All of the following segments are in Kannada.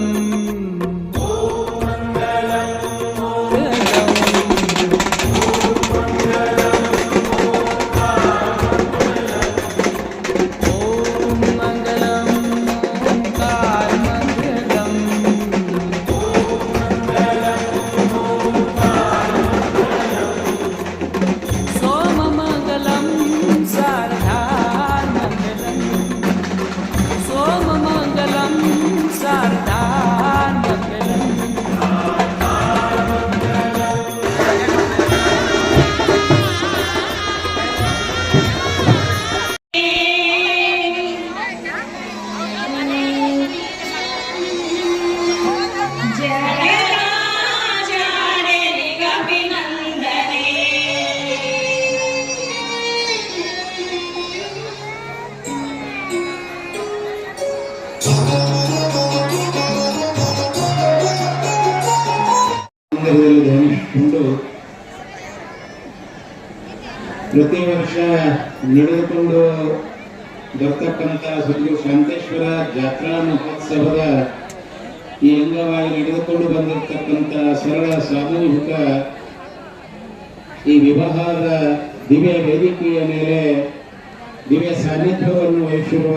Thank you. ಪ್ರತಿ ವರ್ಷ ನಡೆದುಕೊಂಡು ಬರ್ತಕ್ಕಂಥ ಸದ್ಗುರು ಶಾಂತೇಶ್ವರ ಜಾತ್ರಾ ಮಹೋತ್ಸವದ ಈ ಅಂಗವಾಗಿ ನಡೆದುಕೊಂಡು ಬಂದಿರತಕ್ಕಂಥ ಸರಳ ಸಾಮೂಹಿಕ ಈ ವಿವಾಹದ ದಿವ್ಯ ವೇದಿಕೆಯ ಮೇಲೆ ದಿವ್ಯ ಸಾನ್ನಿಧ್ಯವನ್ನು ವಹಿಸಿರುವ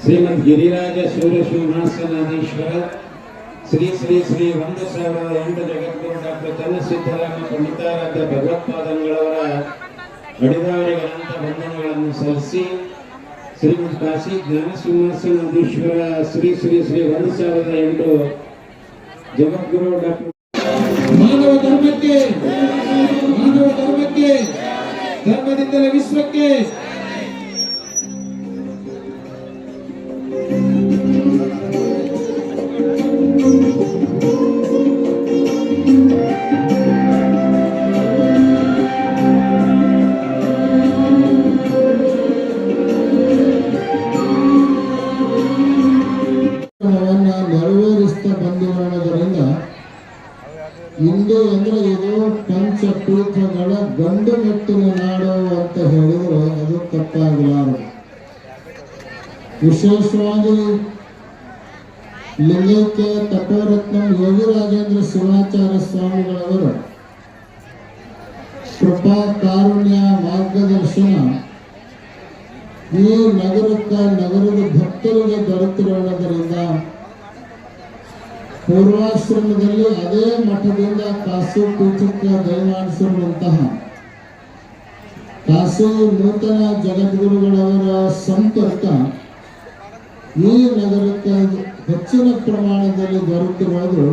ಶ್ರೀಮದ್ ಗಿರಿರಾಜ ಸೂರ್ಯ ಸಿಂಹಾಸನಾಧೀಶ್ವರ ಶ್ರೀ ಶ್ರೀ ಶ್ರೀ ಒಂದು ಸಾವಿರದ ಎಂಟು ಜಗದ್ಗುರು ಡಾಕ್ಟರ್ ಚನ್ನಸಿದ್ದರಾಮ ಪಂಡಿತಾರಾಧ್ಯ ಭಗವತ್ಪಾದಂಗಳವರ ಅಡಿದಾವರಿಗೆ ಅನಂತ ಬಂಧನಗಳನ್ನು ಸಲ್ಲಿಸಿ ಶ್ರೀಮದ್ ಕಾಶಿ ಜ್ಞಾನ ಸಿಂಹಾಸನಾಧೀಶ್ವರ ಶ್ರೀ ಶ್ರೀ ಶ್ರೀ ಒಂದು ಸಾವಿರದ ಎಂಟು ಜಗದ್ಗುರು ಡಾಕ್ಟರ್ ಮಾನವ ಧರ್ಮಕ್ಕೆ ಮಾನವ ಧರ್ಮಕ್ಕೆ, ಧರ್ಮದಿಂದಲೇ ವಿಶ್ವಕ್ಕೆ ನೆರವೇರಿಸ್ತಾ ಬಂದಿರೋದ್ರಿಂದ ಇಂದು ಅಂದ್ರೆ ಇದು ಪಂಚಪೀಠಗಳ ಗಂಡು ಮೆಟ್ಟಿನ ನಾಡು ಅಂತ ಹೇಳಿದ್ರೆ ಅದು ತಪ್ಪಾಗಲಾರದು ವಿಶೇಷವಾಗಿ ಲಿಂಗೈಕ್ಯ, ತಪೋರತ್ನ ಯೋಗಿ ರಾಜೇಂದ್ರ ಶಿವಾಚಾರ್ಯ ಸ್ವಾಮಿಗಳವರು ಕೃಪಾ ಕಾರುಣ್ಯ ಮಾರ್ಗದರ್ಶನ ಈ ನಗರಕ್ಕ ನಗರದ ಭಕ್ತರಿಗೆ ದೊರೆತಿರೋದ್ರಿಂದ ಪೂರ್ವಾಶ್ರಮದಲ್ಲಿ ಅದೇ ಮಠದಿಂದ ಕಾಸು ಪೀಠಕ್ಕೆ ದಯಮಾಡಿಸಿರುವಂತಹ ಕಾಸು ನೂತನ ಜಗದ್ಗುರುಗಳವರ ಸಂಪರ್ಕ ಈ ನಗರಕ್ಕೆ ಹೆಚ್ಚಿನ ಪ್ರಮಾಣದಲ್ಲಿ ದೊರಕಿರುವುದು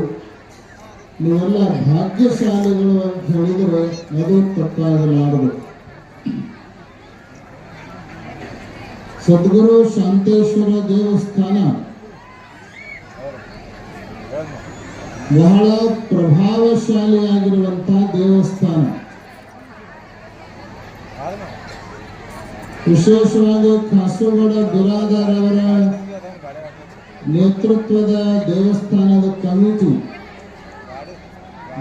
ನೀವೆಲ್ಲ ಭಾಗ್ಯಶಾಲಿಗಳು ಅಂತ ಹೇಳಿದರೆ ಅದು ತಪ್ಪಾಗಲಾರದು. ಸದ್ಗುರು ಶಾಂತೇಶ್ವರ ದೇವಸ್ಥಾನ ಬಹಳ ಪ್ರಭಾವಶಾಲಿಯಾಗಿರುವಂತಹ ದೇವಸ್ಥಾನ. ವಿಶೇಷವಾಗಿ ಕಾಸರಗೋಡ ಅವರ ನೇತೃತ್ವದ ದೇವಸ್ಥಾನದ ಕಮಿಟಿ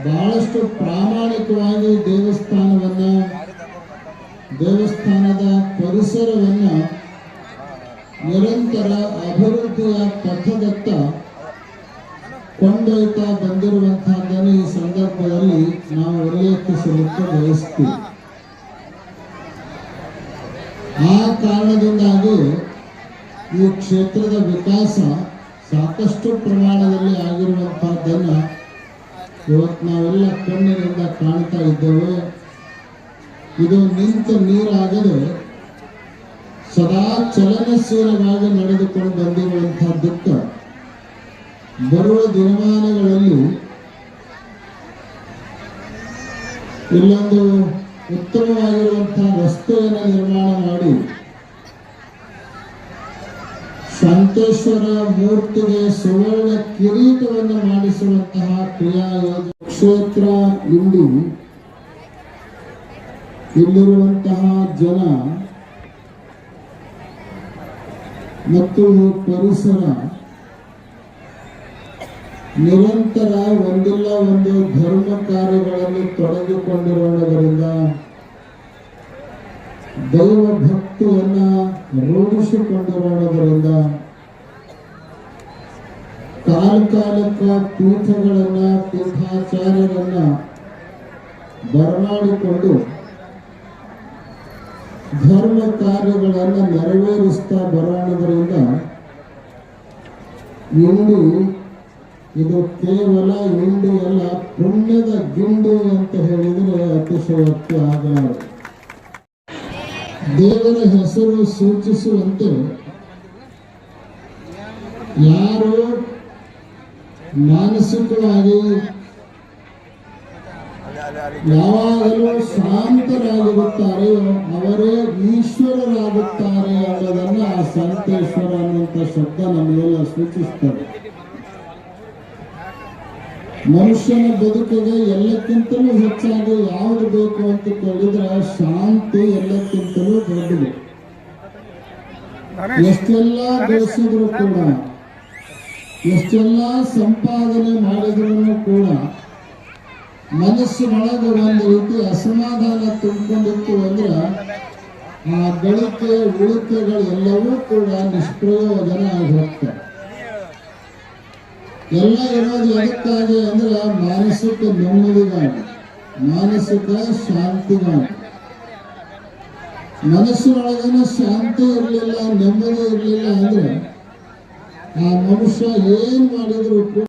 ಬಹಳಷ್ಟು ಪ್ರಾಮಾಣಿಕವಾಗಿ ದೇವಸ್ಥಾನವನ್ನ, ದೇವಸ್ಥಾನದ ಪರಿಸರವನ್ನ ನಿರಂತರ ಅಭಿವೃದ್ಧಿಯ ಪಥದತ್ತ ಕೊಂಡೊಯ್ತಾ ಬಂದಿರುವಂತಹದ್ದನ್ನು ಈ ಸಂದರ್ಭದಲ್ಲಿ ನಾವು ಉಲ್ಲೇಖಿಸಲಿಕ್ಕೆ ಬಯಸ್ತೀವಿ. ಆ ಕಾರಣದಿಂದಾಗಿ ಈ ಕ್ಷೇತ್ರದ ವಿಕಾಸ ಸಾಕಷ್ಟು ಪ್ರಮಾಣದಲ್ಲಿ ಆಗಿರುವಂತಹದ್ದನ್ನ ಇವತ್ತು ನಾವೆಲ್ಲ ಕಣ್ಣಿನಿಂದ ಕಾಣ್ತಾ ಇದ್ದೇವೆ. ಇದು ನಿಂತ ನೀರಾಗದೆ ಸದಾ ಚಲನಶೀಲವಾಗಿ ನಡೆದುಕೊಂಡು ಬಂದಿರುವಂತಹದ್ದಕ್ಕೆ ಬರುವ ದಿನಮಾನಗಳಲ್ಲಿ ಇಲ್ಲೊಂದು ಉತ್ತಮವಾಗಿರುವಂತಹ ರಸ್ತೆಯನ್ನು ನಿರ್ಮಾಣ ಮಾಡಿ ಸಂತೋಷರ ಮೂರ್ತಿಗೆ ಸುವರ್ಣ ಕಿರೀಟವನ್ನು ಮಾಡಿಸುವಂತಹ ಕ್ರಿಯಾ ಕ್ಷೇತ್ರ ಇಲ್ಲಿ ಇಲ್ಲಿರುವಂತಹ ಜನ ಮತ್ತು ಪರಿಸರ ನಿರಂತರ ಒಂದಿಲ್ಲ ಒಂದು ಧರ್ಮ ಕಾರ್ಯಗಳಲ್ಲಿ ತೊಡಗಿಕೊಂಡಿರುವುದರಿಂದ ದೈವ ಭಕ್ತಿಯನ್ನ ರೂಢಿಸಿಕೊಂಡಿರುವುದರಿಂದ ಕಾಲ ಕಾಲಕ್ಕ ಪೀಠಗಳನ್ನ, ಪೀಠಾಚಾರ್ಯರನ್ನ ಬರಮಾಡಿಕೊಂಡು ಧರ್ಮ ಕಾರ್ಯಗಳನ್ನು ನೆರವೇರಿಸ್ತಾ ಬರೋಣದ್ರಿಂದ ಇಂದು ಇದು ಕೇವಲ ಇಂದು ಅಲ್ಲ, ಪುಣ್ಯದ ಗಿಂಡು ಅಂತ ಹೇಳಿದರೆ ಅತಿಶಯೋಕ್ತಿ ಆಗಲಾರದು ದೇವರ ಹೆಸರು ಸೂಚಿಸುವಂತೆ ಯಾರು ಮಾನಸಿಕವಾಗಿ ಯಾವಾಗಲೂ ಶಾಂತರಾಗಿರುತ್ತಾರೆಯೋ ಅವರೇ ಈಶ್ವರರಾಗುತ್ತಾರೆ ಅನ್ನೋದನ್ನು ಆ ಶಾಂತೇಶ್ವರ ಅನ್ನುವಂಥ ಶಬ್ದ ನಮಗೆಲ್ಲ ಸೂಚಿಸ್ತದೆ. ಮನುಷ್ಯನ ಬದುಕಿಗೆ ಎಲ್ಲಕ್ಕಿಂತಲೂ ಹೆಚ್ಚಾಗಿ ಯಾವುದು ಬೇಕು ಅಂತ ಕೇಳಿದ್ರೆ ಶಾಂತಿ ಎಲ್ಲಕ್ಕಿಂತಲೂ ದೊಡ್ಡದು. ಎಷ್ಟೆಲ್ಲ ಬೆಳೆಸಿದ್ರು ಕೂಡ, ಎಷ್ಟೆಲ್ಲ ಸಂಪಾದನೆ ಮಾಡಿದ್ರು ಕೂಡ ಮನಸ್ಸಿನೊಳಗೆ ಒಂದು ರೀತಿ ಅಸಮಾಧಾನ ತುಂಬಿಕೊಂಡಿತ್ತು ಅಂದ್ರೆ ಆ ಗಳಿಕೆ, ಉಳಿಕೆಗಳೆಲ್ಲವೂ ಕೂಡ ನಿಷ್ಪ್ರಯೋಜನ ಆಗಿರುತ್ತೆ ಎಲ್ಲ ಇರೋದು ಎದಕ್ಕಾಗಿ ಅಂದ್ರೆ ಮಾನಸಿಕ ನೆಮ್ಮದಿಗಾಗಿ ಮಾನಸಿಕ ಶಾಂತಿಗಾಗಿ ಮನಸ್ಸಿನೊಳಗಿನ ಶಾಂತಿ ಇರಲಿಲ್ಲ ನೆಮ್ಮದಿ ಇರಲಿಲ್ಲ ಅಂದ್ರೆ ಆ ಮನುಷ್ಯ ಏನ್ ಮಾಡಿದ್ರು ಕೂಡ